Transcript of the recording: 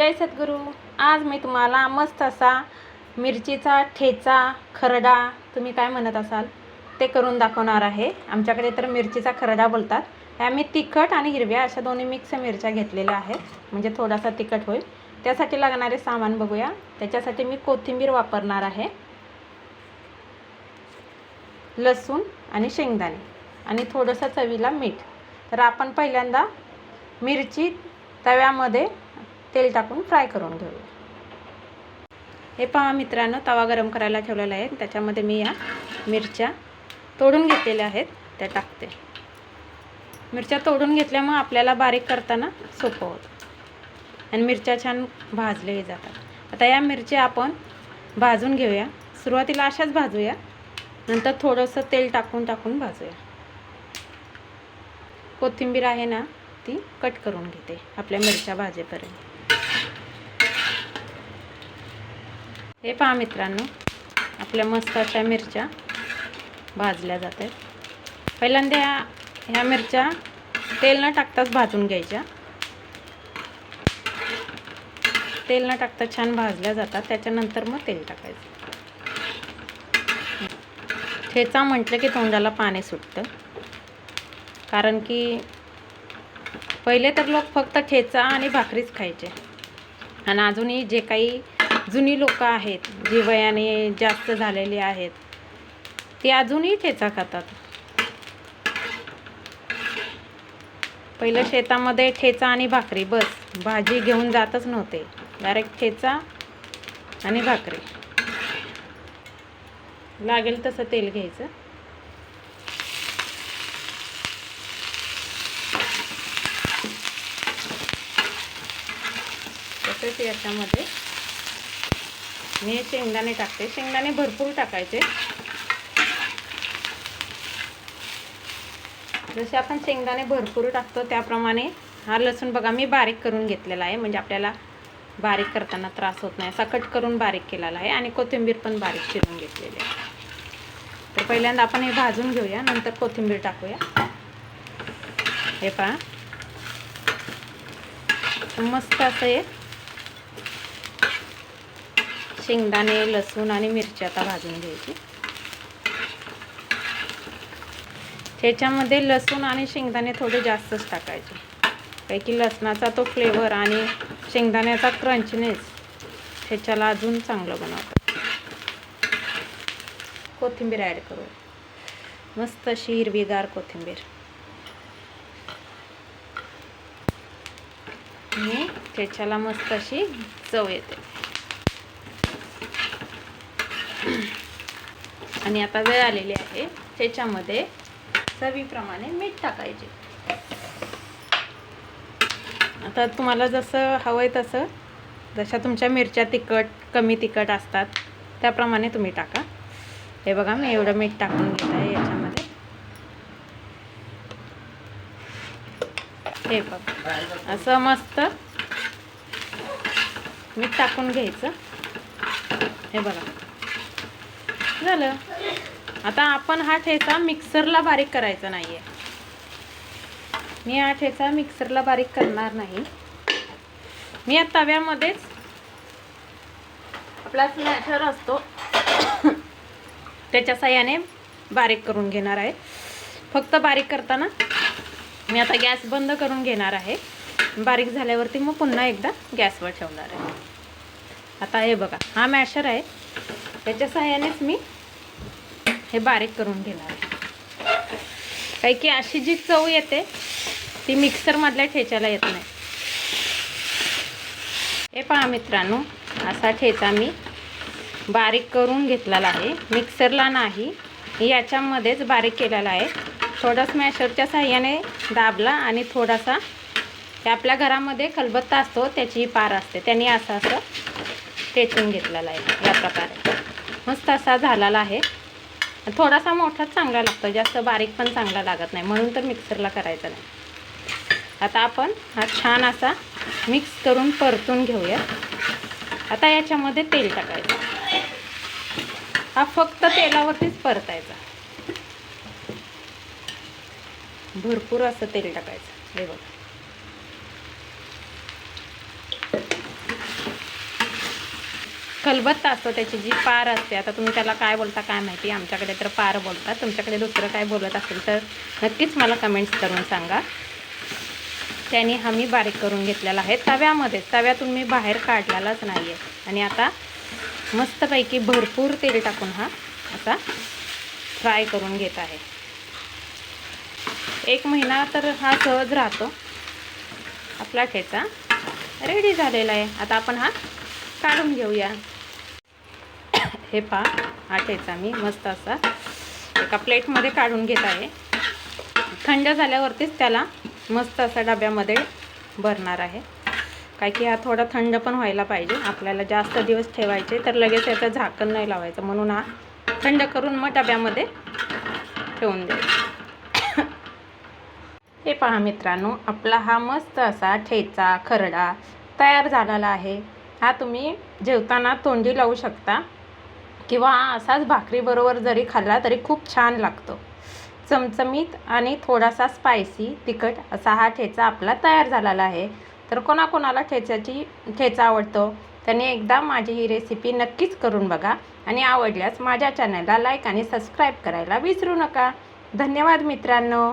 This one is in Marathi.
जय सद्गुरू. आज मी तुम्हाला मस्त असा मिरचीचा ठेचा खरडा तुम्ही काय म्हणत असाल ते करून दाखवणार आहे. आमच्याकडे तर मिरचीचा खरडा बोलतात. ह्या मी तिखट आणि हिरव्या अशा दोन्ही मिक्स मिरच्या घेतलेल्या आहेत. म्हणजे थोडासा तिखट होईल. त्यासाठी लागणारे सामान बघूया. त्याच्यासाठी मी कोथिंबीर वापरणार आहे. लसूण आणि शेंगदाणे आणि थोडंसं चवीला मीठ. तर आपण पहिल्यांदा मिरची तव्यामध्ये तेल टाकून फ्राय करून घेऊया. हे पहा मित्रांनो तवा गरम करायला ठेवलेला आहे. त्याच्यामध्ये मी या मिरच्या तोडून घेतलेल्या आहेत. त्या टाकते. मिरच्या तोडून घेतल्यामुळे आपल्याला बारीक करताना सोपं होतं. आणि मिरच्या छान भाजलेही जातात. आता या मिरच्या आपण भाजून घेऊया. सुरुवातीला अशाच भाजूया. नंतर थोडंसं तेल टाकून टाकून भाजूया. कोथिंबीर आहे ना ती कट करून घेते आपल्या मिरच्या भाजेपर्यंत. हे पहा मित्रांनो आपल्या मस्त अशा मिरच्या भाजल्या जात आहेत पहिल्यांदा ह्या ह्या मिरच्या तेल न टाकताच भाजून घ्यायच्या. तेल न टाकता छान भाजल्या जातात त्याच्यानंतर मग तेल टाकायचं. ठेचा म्हटलं की तोंडाला पाणी सुटतं. कारण की पहिले तर लोक फक्त ठेचा आणि भाकरीच खायचे. आणि अजूनही जे काही जुनी लोकं आहेत जी वयाने जास्त झालेली आहेत ती अजूनही ठेचा खातात. पहिलं शेतामध्ये ठेचा आणि भाकरी बस. भाजी घेऊन जातच नव्हते. डायरेक्ट ठेचा आणि भाकरी. लागेल तसं तेल घ्यायचं. तसेच याच्यामध्ये मी शेंगदाणे टाकते. शेंगदाणे भरपूर टाकायचे. जसे आपण शेंगदाणे भरपूर टाकतो त्याप्रमाणे हा लसूण बघा मी बारीक करून घेतलेला आहे. म्हणजे आपल्याला बारीक करताना त्रास होत नाही. असा कट करून बारीक केलेला आहे आणि कोथिंबीर पण बारीक चिरून घेतलेली आहे. तर पहिल्यांदा आपण हे भाजून घेऊया. नंतर कोथिंबीर टाकूया. हे पहा. मस्त असं हे शेंगदाणे लसूण आणि मिरची आता भाजून घ्यायची. त्याच्यामध्ये लसूण आणि शेंगदाणे थोडे जास्तच टाकायचे. काही की लसणाचा तो फ्लेवर आणि शेंगदाण्याचा क्रंचनेस ह्याच्याला अजून चांगलं बनवतं कोथिंबीर ॲड करू. मस्त अशी हिरवीगार कोथिंबीर. आणि त्याच्याला मस्त अशी चव येते. आणि आता वेळ आलेली आहे. त्याच्यामध्ये चवीप्रमाणे मीठ टाकायचे. आता तुम्हाला जसं हवं आहे तसं जशा तुमच्या मिरच्या तिखट कमी तिखट असतात त्याप्रमाणे तुम्ही टाका. हे बघा मी एवढं मीठ टाकून घेत आहे याच्यामध्ये. हे बघ असं मस्त मीठ टाकून घ्यायचं. हे बघा. झालं. आता आपण हा ठेचा मिक्सरला बारीक करायचा नाही आहे मी हा ठेचा मिक्सरला बारीक करणार नाही. मी या तव्यामध्येच आपला स्मॅशर असतो. त्याच्या साह्याने बारीक करून घेणार आहे. फक्त बारीक करताना मी आता गॅस बंद करून घेणार आहे. बारीक झाल्यावरती मग पुन्हा एकदा गॅसवर ठेवणार आहे. आता हे बघा हा मॅशर आहे. त्याच्या सहाय्यानेच मी हे बारीक करून घेणार आहे. काही की अशी जी चव येते ती मिक्सरमधल्या ठेच्याला येत नाही. हे पहा मित्रांनो असा ठेचा मी बारीक करून घेतलेला आहे. मिक्सरला नाही याच्यामध्येच बारीक केलेला आहे. थोडा स्मॅशरच्या साह्याने दाबला आणि थोडासा ते आपल्या घरामध्ये खलबत्ता असतो त्याची पार असते. त्यांनी असं असं ठेचून घेतलेला आहे या प्रकारे. मस्त असा झालेला आहे. थोडासा मोठाच चांगला लागतो जास्त बारीक पण चांगला लागत नाही म्हणून तर मिक्सरला करायचं नाही. आता आपण हा छान असा मिक्स करून परतून घेऊया. आता याच्यामध्ये तेल टाकायचं. हा फक्त तेलावरतीच परतायचा. भरपूर असं तेल टाकायचं. हे बघ. खलबत्ता असतो त्याची जी पार असते. आता तुम्ही त्याला काय बोलता काय माहिती? आमच्याकडे तर पार बोलतात. तुमच्याकडे दुसरं काय बोलत असेल तर नक्कीच मला कमेंट्स करून सांगा. त्याने हा मी बारीक करून घेतलेला आहे. तव्यामध्ये तव्यातून मी बाहेर काढलेलाच नाही आहे आणि आता मस्तपैकी भरपूर तेल टाकून हा असा फ्राय करून घेत आहे. एक महिना तर हा सहज राहतो. आपला ठेचा रेडी झालेला आहे. आता आपण हा काढून घेऊया. हे पहा हा ठेचा मी मस्त असा एका प्लेटमध्ये काढून घेत आहे. थंड झाल्यावरतीच त्याला मस्त असा डब्यामध्ये भरणार आहे. काय की हा थोडा थंड पण व्हायला पाहिजे. आपल्याला जास्त दिवस ठेवायचे तर लगेच याचं झाकण नाही लावायचं. म्हणून हा थंड करून मग डब्यामध्ये ठेवून दे हे पहा मित्रांनो आपला हा मस्त असा ठेचा खरडा तयार झालेला आहे. हा तुम्ही जेवताना तोंडी लावू शकता. किंवा असाच भाकरीबरोबर जरी खाल्ला तरी खूप छान लागतो. चमचमीत आणि थोडासा स्पायसी तिखट असा हा ठेचा आपला तयार झालेला आहे. तर कोणाकोणाला ठेच्याची ठेचा आवडतो त्यांनी एकदा माझी ही रेसिपी नक्कीच करून बघा आणि आवडल्यास माझ्या चॅनलला लाईक आणि सबस्क्राईब करायला विसरू नका. धन्यवाद मित्रांनो.